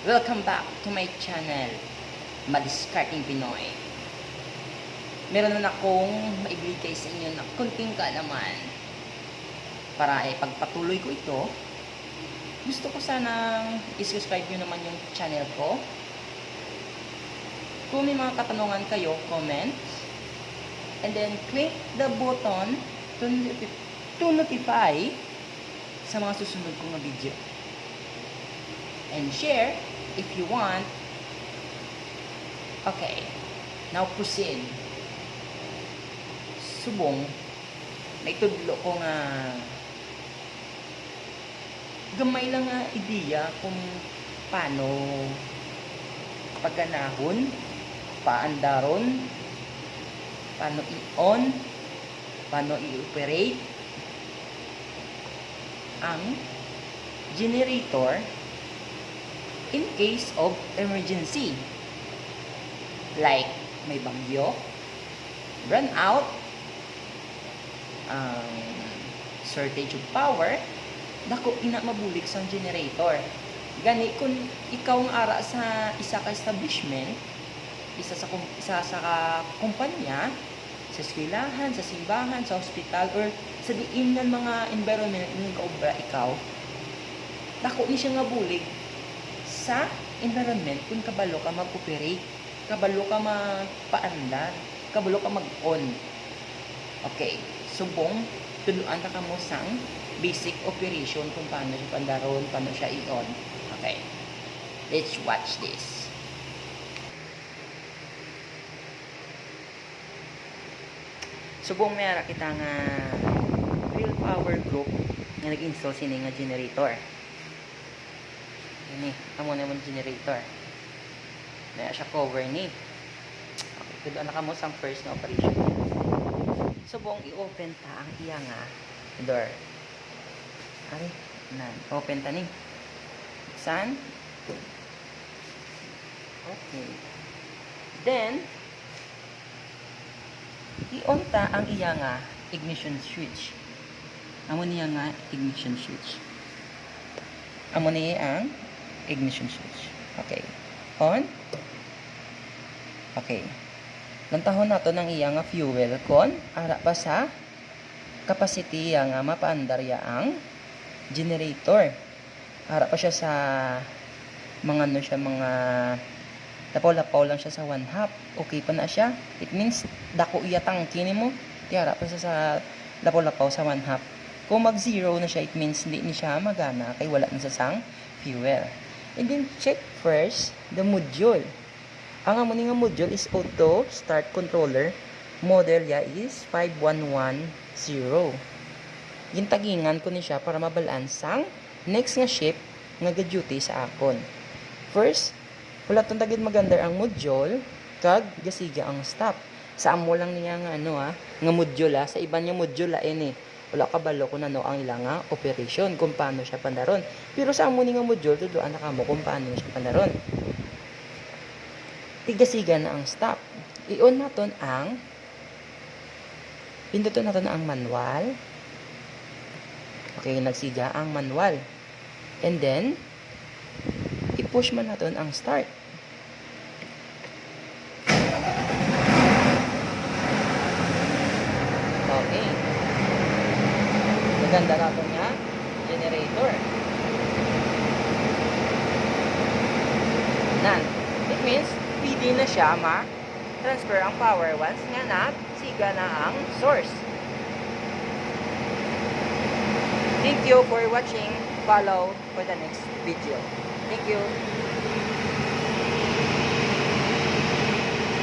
Welcome back to my channel, Madiscarding Pinoy. Meron na akong maibigay sa inyo na kunting kaalaman para ay pagpatuloy ko ito. Gusto ko sanang i-subscribe nyo naman yung channel ko. Kung may mga katanungan kayo, comment. And then click the button to, to notify sa mga susunod kong video and share if you want. Okay, now proceed. Subong, naitudlo ko nga gamay lang nga ideya kung paano pagganahon, paandaron, paano i-on, paano i-operate ang generator in case of emergency. Like may bagyo, run out, um, shortage of power, dako ina mabulig sa generator. Gani kung ikaw ang ara sa isa ka establishment, isa sa isa sa kumpanya, sa eskwelahan, sa simbahan, sa hospital, or sa diin ng mga environment ng kaobra ikaw, dako ni siya nga bulig sa environment kung kabalo ka mag-operate, kabalo ka magpaandar, kabalo ka mag-on. Okay, subong, tuluan na ka mo sang basic operation kung paano siya pandaron, paano siya i-on. Okay, let's watch this. Subong mayara kita nga real power group nga nag-install sini nga generator. Ini, amo naman generator. Daya siya cover ni. Okay, kudo na kamo sang first na operation. So buong i-open ta ang iya nga door. Ari, nan, open ta ni. San? Okay. Then, i-on ta ang iya nga ignition switch. Amo niya nga ignition switch. Amo niya ang ignition switch. Okay. On. Okay. Lantahon nato ng iya nga fuel kon ara pa sa capacity ya nga mapaandar ya ang generator. Ara pa siya sa mga ano siya mga lapaw-lapaw lang siya sa one half. Okay pa na siya. It means dako iya tangki nimo. Yara pa siya sa lapaw-lapaw sa one half. Kung mag zero na siya, it means hindi ni siya magana kay wala na sa sang fuel. And then check first the module. Ang amo nga module is auto start controller. Model ya is 5110. Gintagingan ko ni siya para mabalance ang next nga ship nga ga-duty sa akon. First, wala tong tagid maganda ang module kag gasiga ang stop. Sa amo lang niya nga ano ah, nga module ah, sa iba niya module ah ini. Wala ka balo kung ano ang ilang nga operation kung paano siya pandaron. Pero sa amo nga module tuduan na kamo kung paano siya pandaron. Tigasiga na ang stop. I-on naton ang pinduton naton ang manual. Okay, nagsiga ang manual. And then, i-push man natin ang start. Okay. Maganda natin nga generator. Nan. It means, pwede na siya ma-transfer ang power once nga na siga na ang source. Thank you for watching. Follow for the next video. Thank you.